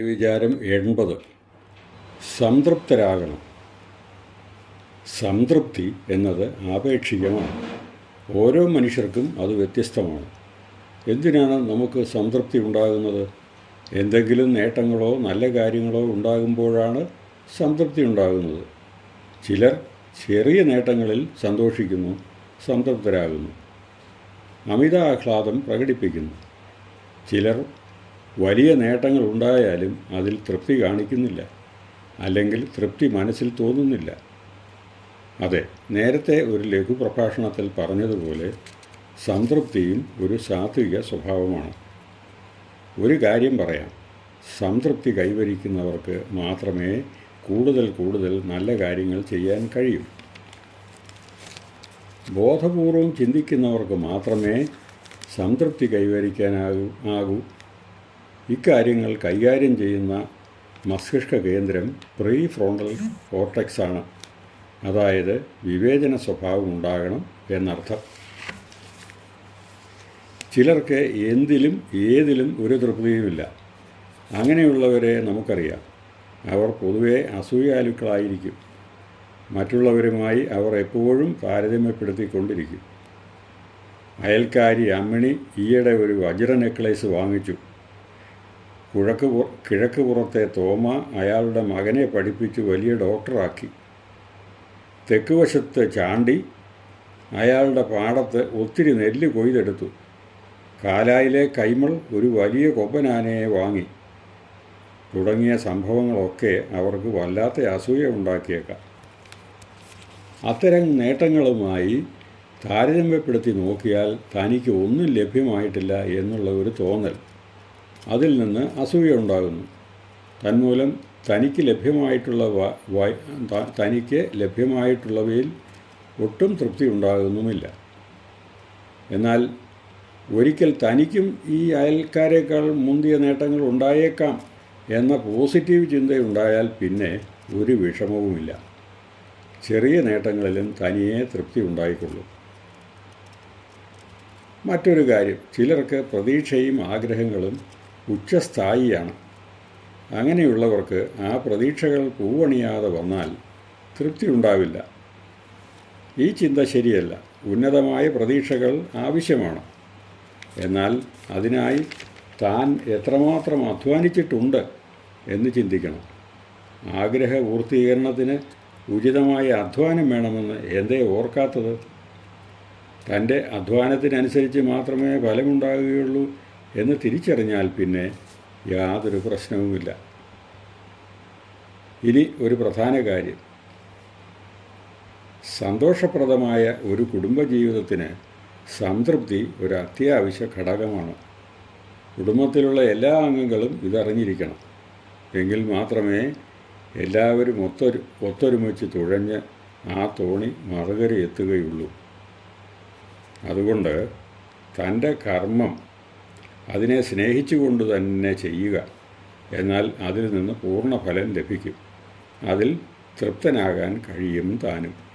വിചാരം എൺപത്. സംതൃപ്തരാകണം. സംതൃപ്തി എന്നത് ആപേക്ഷികമാണ്. ഓരോ മനുഷ്യർക്കും അത് വ്യത്യസ്തമാണ്. എന്തിനാണ് നമുക്ക് സംതൃപ്തി ഉണ്ടാകുന്നത്? എന്തെങ്കിലും നേട്ടങ്ങളോ നല്ല കാര്യങ്ങളോ ഉണ്ടാകുമ്പോഴാണ് സംതൃപ്തി ഉണ്ടാകുന്നത്. ചിലർ ചെറിയ നേട്ടങ്ങളിൽ സന്തോഷിക്കുന്നു സംതൃപ്തരാകുന്നു. അമിത ആഹ്ലാദം പ്രകടിപ്പിക്കുന്നു. ചിലർ വലിയ നേട്ടങ്ങൾ ഉണ്ടായാലും അതിൽ തൃപ്തി കാണിക്കുന്നില്ല. അല്ലെങ്കിൽ തൃപ്തി മനസ്സിൽ തോന്നുന്നില്ല. അതെ നേരത്തെ ഒരു ലഘു പ്രഭാഷണത്തിൽ പറഞ്ഞതുപോലെ സംതൃപ്തിയും ഒരു സാത്വിക സ്വഭാവമാണ്. ഒരു കാര്യം പറയാം. സംതൃപ്തി കൈവരിക്കുന്നവർക്ക് മാത്രമേ കൂടുതൽ കൂടുതൽ നല്ല കാര്യങ്ങൾ ചെയ്യാൻ കഴിയൂ. ബോധപൂർവം ചിന്തിക്കുന്നവർക്ക് മാത്രമേ സംതൃപ്തി കൈവരിക്കാനാകൂ ആകൂ. ഇക്കാര്യങ്ങൾ കൈകാര്യം ചെയ്യുന്ന മസ്തിഷ്ക കേന്ദ്രം പ്രീ ഫ്രോണ്ടൽ ആണ് അതായത് വിവേചന സ്വഭാവം ഉണ്ടാകണം എന്നർത്ഥം. ചിലർക്ക് എന്തിലും ഏതിലും ഒരു തൃപ്തിയുമില്ല. അങ്ങനെയുള്ളവരെ നമുക്കറിയാം. അവർ പൊതുവെ അസൂയാലുക്കളായിരിക്കും. മറ്റുള്ളവരുമായി അവർ എപ്പോഴും താരതമ്യപ്പെടുത്തിക്കൊണ്ടിരിക്കും. അയൽക്കാരി അമ്മിണി ഈയിടെ ഒരു വജ്ര നെക്ലേസ് വാങ്ങിച്ചു. കിഴക്ക് കിഴക്ക് പുറത്തെ തോമ അയാളുടെ മകനെ പഠിപ്പിച്ച് വലിയ ഡോക്ടറാക്കി. തെക്ക് വശത്ത് ചാണ്ടി അയാളുടെ പാടത്ത് ഒത്തിരി നെല്ല് കൊയ്തെടുത്തു. കാലായിലെ കൈമൾ ഒരു വലിയ കൊപ്പനാനയെ വാങ്ങി. തുടങ്ങിയ സംഭവങ്ങളൊക്കെ അവർക്ക് വല്ലാത്ത അസൂയ ഉണ്ടാക്കിയേക്കാം. അത്തരം നേട്ടങ്ങളുമായി താരതമ്യപ്പെടുത്തി നോക്കിയാൽ തനിക്ക് ഒന്നും ലഭ്യമായിട്ടില്ല എന്നുള്ള ഒരു തോന്നൽ. അതിൽ നിന്ന് അസൂയ ഉണ്ടാകുന്നു. തന്മൂലം തനിക്ക് ലഭ്യമായിട്ടുള്ള തനിക്ക് ലഭ്യമായിട്ടുള്ളവയിൽ ഒട്ടും തൃപ്തി ഉണ്ടാകുന്നുമില്ല. എന്നാൽ ഒരിക്കൽ തനിക്കും ഈ അയൽക്കാരേക്കാൾ മുന്തിയ നേട്ടങ്ങൾ ഉണ്ടായേക്കാം എന്ന പോസിറ്റീവ് ചിന്തയുണ്ടായാൽ പിന്നെ ഒരു വിഷമവുമില്ല. ചെറിയ നേട്ടങ്ങളിലും തനിയെ തൃപ്തി ഉണ്ടായിക്കൊള്ളും. മറ്റൊരു കാര്യം ചിലർക്ക് പ്രതീക്ഷയും ആഗ്രഹങ്ങളും ഉച്ചസ്ഥായിയാണ്. അങ്ങനെയുള്ളവർക്ക് ആ പ്രതീക്ഷകൾ പൂവണിയാതെ വന്നാൽ തൃപ്തി ഉണ്ടാവില്ല ഈ ചിന്ത ശരിയല്ല. ഉന്നതമായ പ്രതീക്ഷകൾ ആവശ്യമാണ്. എന്നാൽ അതിനായി താൻ എത്രമാത്രം അധ്വാനിച്ചിട്ടുണ്ട് എന്ന് ചിന്തിക്കണം. ആഗ്രഹ പൂർത്തീകരണത്തിന് ഉചിതമായ അധ്വാനം വേണമെന്ന് എന്തേ ഓർക്കാത്തത്? തന്റെ അധ്വാനത്തിനനുസരിച്ച് മാത്രമേ ഫലമുണ്ടാകുകയുള്ളൂ എന്ന് തിരിച്ചറിഞ്ഞാൽ പിന്നെ യാതൊരു പ്രശ്നവുമില്ല. ഇനി ഒരു പ്രധാന കാര്യം. സന്തോഷപ്രദമായ ഒരു കുടുംബജീവിതത്തിന് സംതൃപ്തി ഒരു അത്യാവശ്യ ഘടകമാണ്. കുടുംബത്തിലുള്ള എല്ലാ അംഗങ്ങളും ഇതറിഞ്ഞിരിക്കണം. എങ്കിൽ മാത്രമേ എല്ലാവരും ഒത്തൊരു ഒത്തൊരുമിച്ച് തുഴഞ്ഞ് ആ തോണി മറുകര എത്തുകയുള്ളൂ അതുകൊണ്ട് തന്റെ കർമ്മം അതിനെ സ്നേഹിച്ചുകൊണ്ട് തന്നെ ചെയ്യുക. എന്നാൽ അതിൽ നിന്ന് പൂർണ ഫലം ലഭിക്കും. അതിൽ തൃപ്തനാകാൻ കഴിയും താനും.